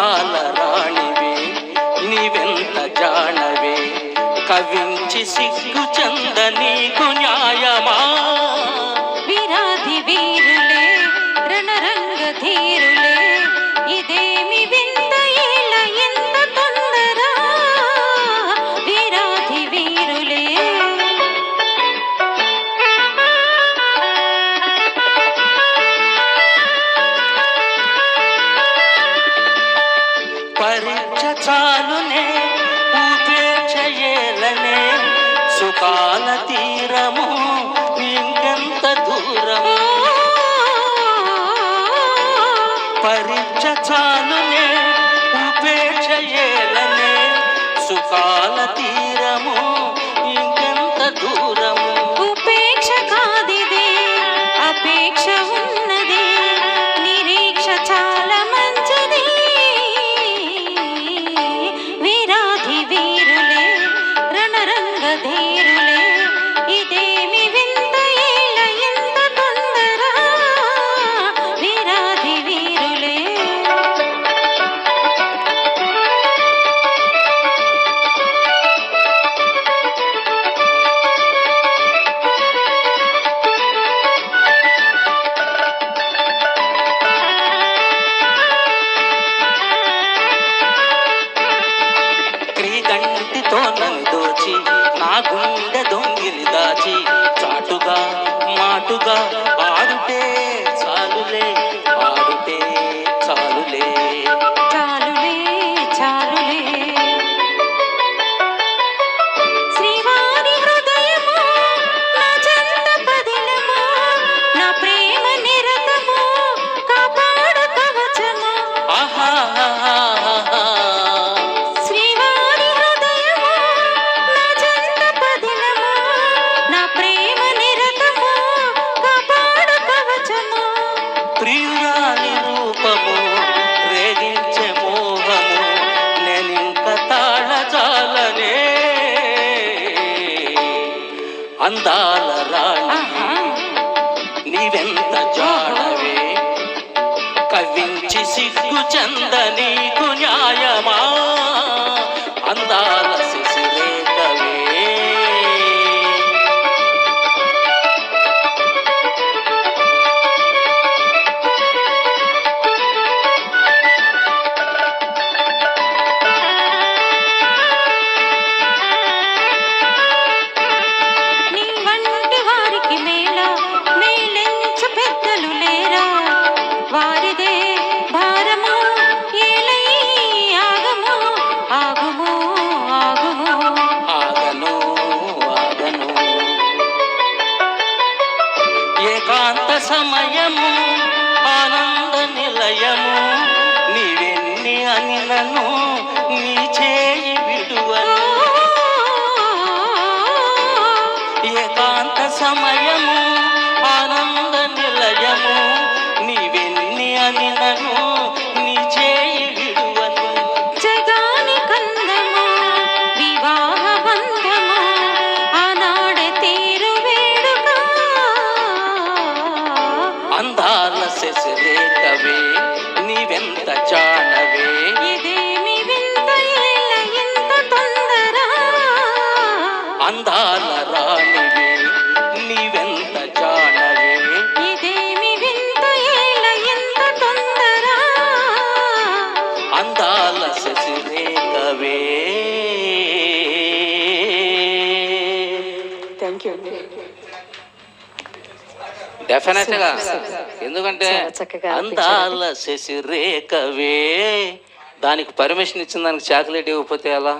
కాల రాణివే నీవెంత జానవే? కవించి సిగ్గు చందని కు న్యాయమా? చాలునే ఉపేక్షయలనే సుఖాల తీరము ఇంకెంత దూరము? పరీక్ష చాలునే ఉపేక్షయలనే సుఖాల తీరులే. ఇదేమి వింత ఏళ్ళ ఎంత తొందర? వీరాది వీరులే. దోచి గుండె దొంగిలి దాచి అందాల రాణి. నీవెంత జాడవే? కవించి సిగ్గు చంద ఏకాంత సమయము ఆనంద నిలయము నీవెన్ని అనినను నీ చేయి విడువను. ఏకాంత సమయము శశిరేఖవే థ్యాంక్ యూ డెఫినెట్గా. ఎందుకంటే అందాల శశిరేఖవే దానికి పర్మిషన్ ఇచ్చిన దానికి చాక్లెట్ ఇవ్వకపోతే ఎలా?